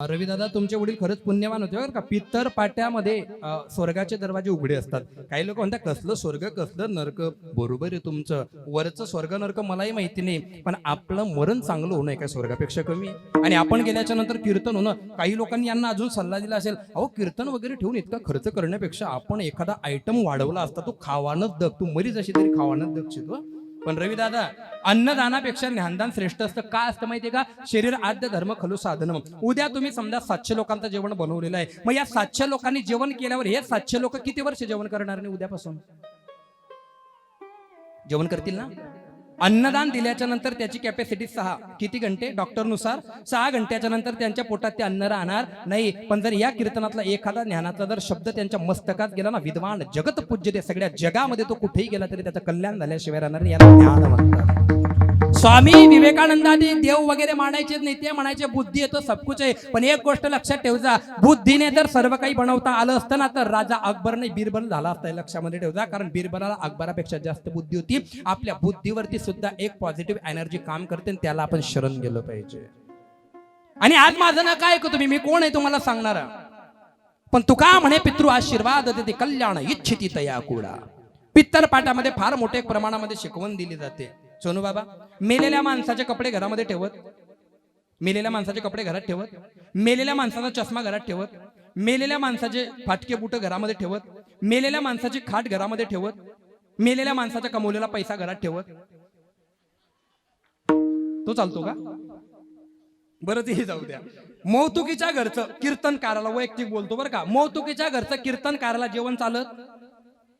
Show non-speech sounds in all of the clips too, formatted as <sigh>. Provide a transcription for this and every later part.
रवीदादा तुमचे वडील खरंच पुण्यवान होते बरं का? पितर पाट्यामध्ये स्वर्गाचे दरवाजे उघडे असतात. काही लोक म्हणतात कसलं स्वर्ग कसलं नरक? बरोबर आहे तुमचं. वरचं स्वर्ग नरक मलाही माहिती नाही. पण आपलं मरण चांगलं होणं काय स्वर्गापेक्षा कमी? आणि आपण गेल्याच्यानंतर कीर्तन होणं काही लोकांनी यांना अजून सल्ला दिला असेल अहो कीर्तन वगैरे ठेवून इतका खर्च करण्यापेक्षा आपण एखादा आयटम वाढवला असता तो खावानच दग. तू मरीच अशी तरी खावानच दग हं? पण रवी दादा अन्नदानापेक्षा ज्ञानदान श्रेष्ठ असतं. का असतं माहितीये का? शरीर आद्य धर्म खलू साधन. उद्या तुम्ही समजा सातशे लोकांचं जेवण बनवलेलं आहे. मग या सातशे लोकांनी जेवण केल्यावर हे सातशे लोक किती वर्ष जेवण करणार नाही उद्यापासून? जेवण करतील ना? अन्नदान दिल्याच्या नंतर त्याची कॅपॅसिटी सहा. किती घंटे? डॉक्टरनुसार सहा घंट्याच्या नंतर त्यांच्या पोटात ते अन्न राहणार नाही. पण जर या कीर्तनातला एखादा ज्ञानाचा जर शब्द त्यांच्या मस्तकात गेला ना विद्वान जगत पूज्य ते सगळ्या जगामध्ये तो कुठेही गेला तरी त्याचं कल्याण झाल्याशिवाय राहणार याला ज्ञान म्हणतात स्वामी विवेकानंदाने देव वगैरे मानायचे नाही ते म्हणायचे बुद्धी येतो सबकुच आहे. पण एक गोष्ट लक्षात ठेवजा बुद्धीने जर सर्व काही बनवता आलं असतं ना तर राजा अकबरने बिरबल झाला असता लक्षामध्ये ठेवजा कारण बिरबलाला अकबरापेक्षा जास्त बुद्धी होती. आपल्या बुद्धीवरती सुद्धा एक पॉझिटिव्ह एनर्जी काम करते आणि त्याला आपण शरण गेलो पाहिजे. आणि आज माझं ना काय ऐकू तुम्ही? मी कोण आहे तुम्हाला सांगणार? पण तू का म्हणे पितृ आशीर्वाद देते कल्याण इच्छिती तया कुडा पित्तर पाठामध्ये फार मोठ्या प्रमाणामध्ये शिकवण दिली जाते. सोनू बाबा मेलेल्या माणसाचे कपडे घरामध्ये ठेवत मेलेल्या माणसाचे कपडे घरात ठेवत मेलेल्या माणसाचा चष्मा घरात ठेवत मेलेल्या माणसाचे फाटके बुट घरामध्ये ठेवत मेलेल्या माणसाची खाट घरामध्ये ठेवत मेलेल्या माणसाचा कमवलेला पैसा घरात ठेवत. तो चालतो का? बरं ते जाऊ द्या. मौतुकीच्या घरचं कीर्तनकाराला वैयक्तिक बोलतो बरं का. मौतुकीच्या घरचं कीर्तनकाराला जेवण चालत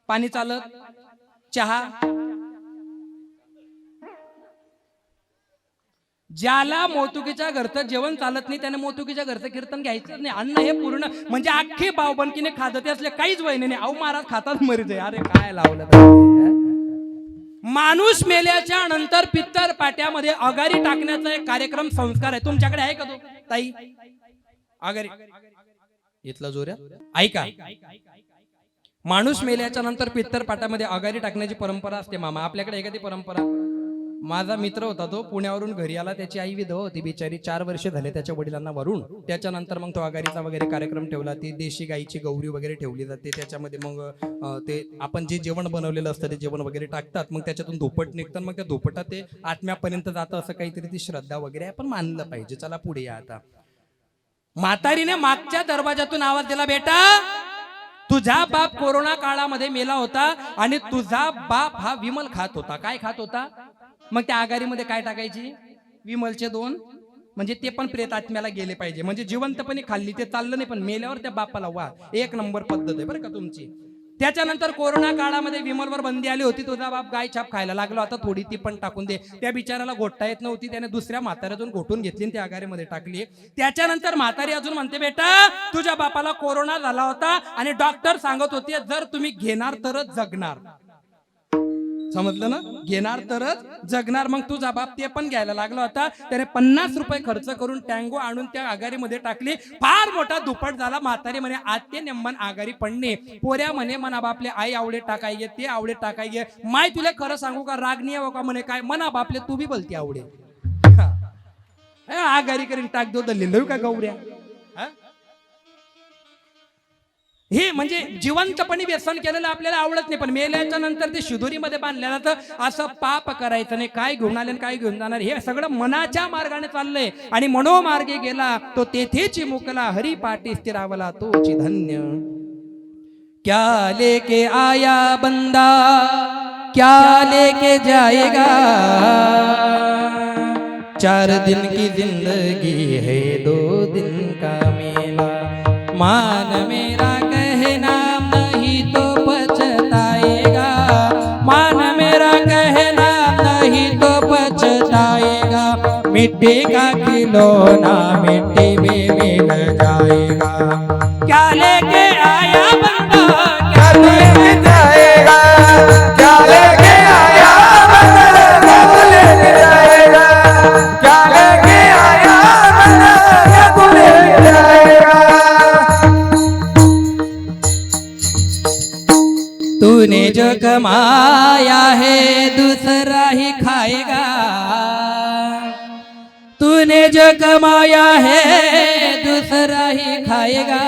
पाणी चालत चहा ज्याला मोतुकीच्या घरचं जेवण चालत नाही त्याने मोतुकीच्या घरचं कीर्तन घ्यायचं नाही. अन्न हे पूर्ण म्हणजे अख्खी बावबनकीने खात असले काहीच वय नाही. अहो महाराज खातात मरीच आहे अरे काय लावलं माणूस मेल्याच्या नंतर पित्तर पाट्यामध्ये अगारी टाकण्याचा एक कार्यक्रम संस्कार आहे. तुमच्याकडे आहे का तो? ताई? अगारी इथला जोऱ्या? ऐका. माणूस मेल्याच्या नंतर पित्तर पाट्यामध्ये अगारी टाकण्याची परंपरा असते मामा. आपल्याकडे एखादी परंपरा? माझा मित्र होता तो पुण्यावरून घरी आला. त्याची आई विधवा होती बिचारी चार वर्ष झाले त्याच्या वडिलांना वरून. त्याच्यानंतर मग तो आघाडीचा वगैरे कार्यक्रम ठेवला. ती देशी गाईची गौरी वगैरे ठेवली जाते. त्याच्यामध्ये मग ते आपण जे जेवण बनवलेलं असतं ते जेवण वगैरे टाकतात. मग त्याच्यातून धोपट निघतात मग त्या धोपटात ते आत्म्यापर्यंत जातं असं काहीतरी ती श्रद्धा वगैरे आपण मानलं पाहिजे. चला पुढे या आता. म्हातारीने मागच्या दरवाजातून आवाज दिला बेटा तुझा बाप कोरोना काळामध्ये मेला होता आणि तुझा बाप हा विमल खात होता. काय खात होता? मग त्या आघाडीमध्ये काय टाकायची? विमलचे दोन. म्हणजे ते पण प्रेत आत्म्याला गेले पाहिजे. म्हणजे जिवंतपणे खाल्ली. ते चाललं नाही पण मेल्यावर त्या बापाला वा एक नंबर पद्धत आहे बरं का तुमची. त्याच्यानंतर कोरोना काळामध्ये विमलवर बंदी आली होती. तुझा बाप गाय छाप खायला लागला होता. थोडी ती पण टाकून दे. त्या बिचाराला घोटता येत नव्हती. त्याने दुसऱ्या म्हाताऱ्यातून घोटून घेतली त्या आगारीमध्ये टाकली. त्याच्यानंतर म्हातारी अजून म्हणते बेटा तुझ्या बापाला कोरोना झाला होता आणि डॉक्टर सांगत होते जर तुम्ही घेणार तरच जगणार. समजलं ना? घेणार तरच जगणार. मग तुझा बाप ते पण घ्यायला लागला होता त्याने पन्नास रुपये खर्च करून टँगो आणून त्या आघाडीमध्ये टाकली. फार मोठा दुपट झाला. म्हातारी म्हणे आत्य नेमन आघाडी पडणे. पोऱ्या म्हणे मना बापले आई आवडे टाकाय ते आवडे टाकाय माय तुला खरं सांगू का? रागणी आहे का म्हणे काय मना बापले तू बी बोलती आवडे. <laughs> आघाडी करीन टाक दो दल्ली. का गौऱ्या? हे म्हणजे जिवंतपणे व्यसन केलेलं आपल्याला आवडत नाही पण मेल्याच्या नंतर ते शिदोरीमध्ये बांधलेलं तर असं पाप करायचं नाही. काय घेऊन आले आणि काय घेऊन जाणार? हे सगळं मनाच्या मार्गाने चाललंय. आणि मनोमार्गे गेला तो तेथेची मुकला हरी पाठी स्थिरावला तोची धन्य. क्या लेके आया बंदा? क्या लेके जाएगा? चार दिन की जिंदगी है दो दिन का मेला। मान मेरा मिट्टी का खिलौना मिट्टी में मिल जाएगा। क्या लेके आया बंदा? क्या लेके जाएगा? क्या लेके आया बंदा? क्या लेके जाएगा? क्या लेके आया बंदा? क्या लेके जाएगा? तूने जो कमाया है दूसरा ही खाएगा। जो कमाया है, दूसरा ही खाएगा।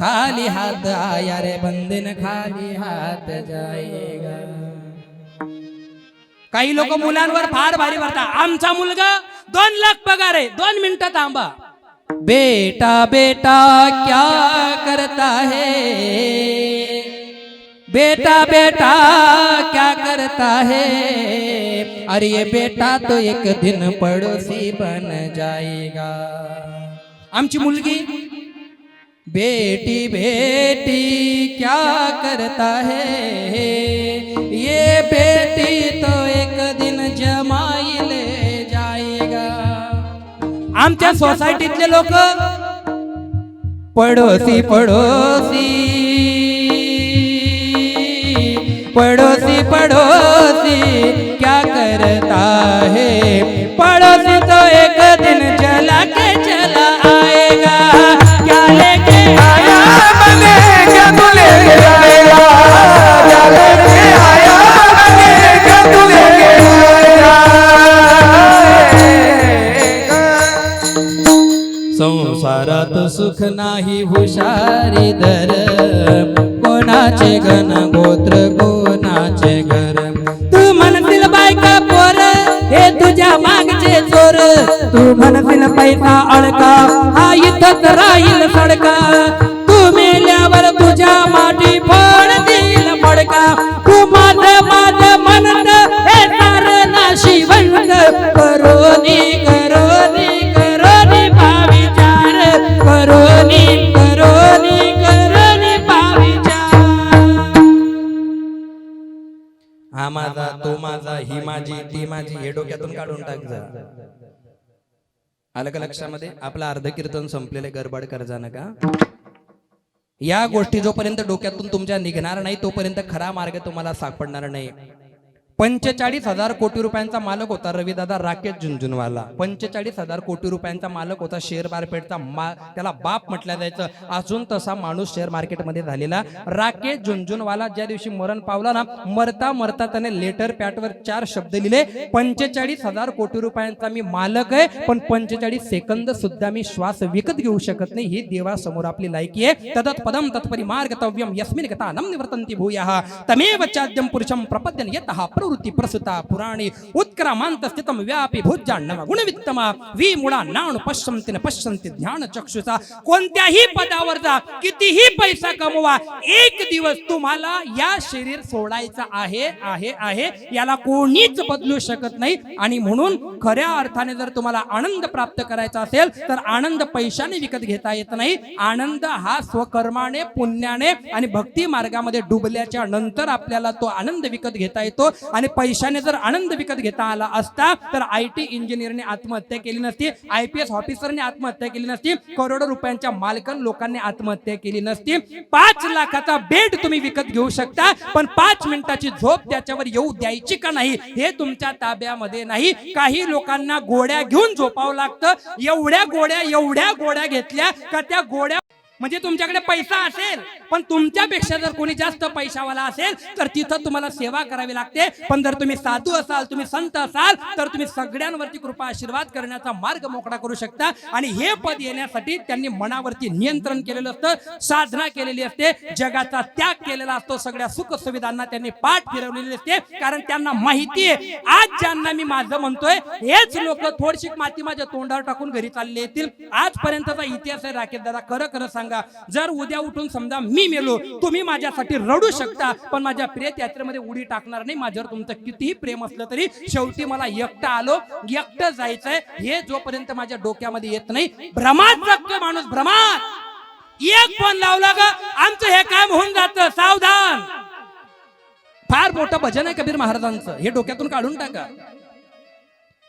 खाली हाथ आया रे बंदिन खाली हात जाएगा। काही लोक मुलांवर फार भारी भरतात आमचा मुलगा दोन लाख पगार आहे, दोन मिनिटं थांबा। बेटा बेटा, क्या करता है? बेटा बेटा क्या करता है? अरे ये बेटा तो एक दिन पड़ोसी बन जाएगा। आमची मुलगी बेटी बेटी क्या करता है? ये बेटी तो एक दिन जमाई ले जाएगा। आमच्या सोसायटीतले लोक पडोसी पडोसी पडोसी पडोसी, क्या करता है? पड़ोसी तो एक दिन चला के चला आएगा। क्या लेके आया? बने क्या तू लेके जाएगा क्या लेके आएगा सुख नाही, हुशारी दर। कोणाचे गण गोत्र कोणाचे घर. तू म्हणतील बायका पोर हे तुझ्या मागचे चोर. तू म्हणतील पैसा अडका हा इथंच राहील सडका. माझा तो माझा ही माझी ती माझी. हे डोक्यातून काढून टाक जा आलं का लक्षामध्ये? आपलं अर्ध कीर्तन संपलेले गडबड कर्जा नका. या गोष्टी जोपर्यंत डोक्यातून तुमच्या निघणार नाही तोपर्यंत खरा मार्ग तुम्हाला सापडणार नाही. पंचेचाळीस हजार कोटी रुपयांचा मालक होता रविदादा राकेश झुंझुनवाला. पंचेचाळीस हजार कोटी रुपयांचा मालक होता शेअर मार्केटचा मा त्याला बाप म्हटलं जायचं. अजून तसा माणूस शेअर मार्केटमध्ये झालेला राकेश झुंझुनवाला ज्या दिवशी मरण पावला ना मरता मरता त्याने लेटर पॅटवर चार शब्द लिहिले. पंचेचाळीस हजार कोटी रुपयांचा मी मालक आहे पण पंचेचाळीस सेकंद सुद्धा मी श्वास विकत घेऊ शकत नाही. ही देवासमोर आपली लायकी आहे. तदत पदम तत्परी मार्गतव्यम यस्मिन गता नम निवर्तंती भूया. तमेव चाद्यम पुरुषम प्रपद्यन यतः. प्रवृत्ती प्रसुता पुराणी उत्क्रामांत व्यापी भुजांडव गुणवित्तमा वि मुळा पश्यन्ति न पश्यन्ति ज्ञान चक्षुषा कोणत्याही पदावर जा कितीही पैसा कमवा एक दिवस तुम्हाला या शरीर सोडायचं आहे आहे आहे याला कोणीच बदलू शकत नाही आणि म्हणून खऱ्या अर्थाने जर तुम्हाला आनंद प्राप्त करायचा असेल तर आनंद पैशाने विकत घेता येत नाही. आनंद हा स्वकर्माने पुण्याने आणि भक्ती मार्गामध्ये डुबल्याच्या नंतर आपल्याला तो आनंद विकत घेता येतो. आणि पैशाने जर आनंद विकत घेता आला असता तर आय टी इंजिनियरने आत्महत्या केली नसती आय पी एस ऑफिसरने आत्महत्या केली नसती करोडो रुपयांच्या मालकन लोकांनी आत्महत्या केली नसती. पाच लाखाचा बेड तुम्ही विकत घेऊ शकता पण पाच मिनिटाची झोप त्याच्यावर येऊ द्यायची का नाही हे तुमच्या ताब्यामध्ये नाही. काही लोकांना गोड्या घेऊन झोपावं लागतं एवढ्या गोड्या एवढ्या गोड्या घेतल्या का त्या गोड्या म्हणजे तुमच्याकडे पैसा असेल पण तुमच्यापेक्षा जर कोणी जास्त पैशावाला असेल तर तिथं तुम्हाला सेवा करावी लागते. पण जर तुम्ही साधू असाल तुम्ही संत असाल तर तुम्ही सगळ्यांवरती कृपा आशीर्वाद करण्याचा मार्ग मोकळा करू शकता. आणि हे पद येण्यासाठी त्यांनी मनावरती नियंत्रण केलेलं असतं साधना केलेली असते जगाचा त्याग केलेला असतो सगळ्या सुख सुविधांना त्यांनी पाठ फिरवलेली असते. कारण त्यांना माहिती आहे आज ज्यांना मी माझं म्हणतोय हेच लोक थोडीशी माती माझ्या तोंडावर टाकून घरी चालले येतील. आजपर्यंतचा इतिहास आहे राकेश दादा खरं खरं सांग जर उद्या उठून समजा मी मेलो तुम्ही माझ्यासाठी रडू शकता पण माझ्या प्रेत यात्रेमध्ये उडी टाकणार नाही माझ्यावर तुमचं कितीही प्रेम असलं तरी शेवटी मला एकटं आलो एकटं जायचंय हे जोपर्यंत माझ्या डोक्यामध्ये येत नाही भ्रमात जगतो माणूस भ्रमात. एक फोन लावला ग आमचं हे काम होऊन जात सावधान. फार मोठं भजन आहे कबीर महाराजांचं हे डोक्यातून काढून टाका.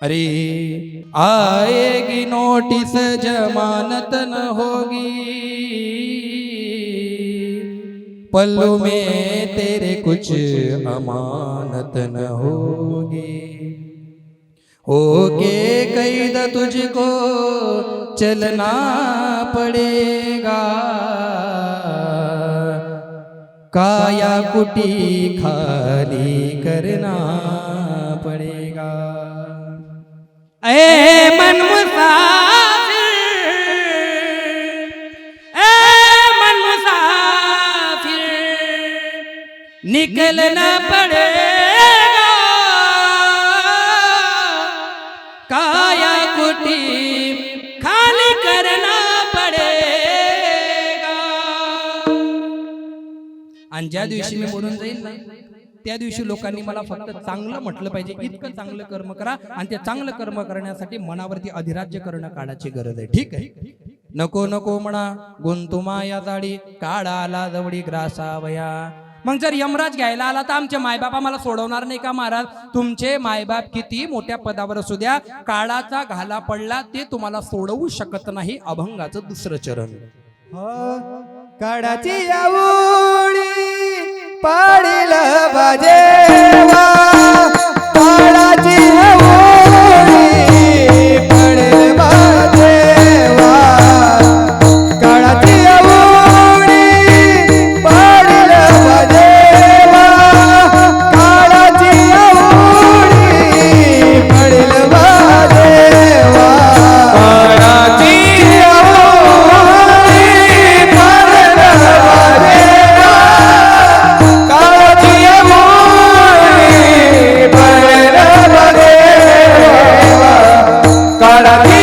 अरे आएगी नोटिस जमानत न होगी। पल्लू में तेरे कुछ अमानत न होगी। होके कैद तुझको चलना पड़ेगा। काया कुटी खाली करना पड़ेगा। ए मन मुसाफिर ए मन मुसाफिर निकलना पड़ेगा। काया कुटी करना पड़ेगा। दिवशी मी बोलून जाईल त्या दिवशी लोकांनी मला फक्त चांगलं म्हटलं पाहिजे इतकं चांगलं कर्म करा आणि ते चांगलं कर्म करण्यासाठी मनावरती अधिराज्य करणं काळाची गरज आहे. ठीक आहे. नको नको म्हणा. गुंतुमा या जाडी काळा आला जवळी ग्रासावया. मग जर यमराज घ्यायला आला तर आमचे मायबाप आम्हाला सोडवणार नाही का महाराज? तुमचे मायबाप किती मोठ्या पदावर असू द्या काळाचा घाला पडला ते तुम्हाला सोडवू शकत नाही अभंगाचं दुसरं चरण. काढाची आवडी पाडील बाजेवा. काळाची para ti.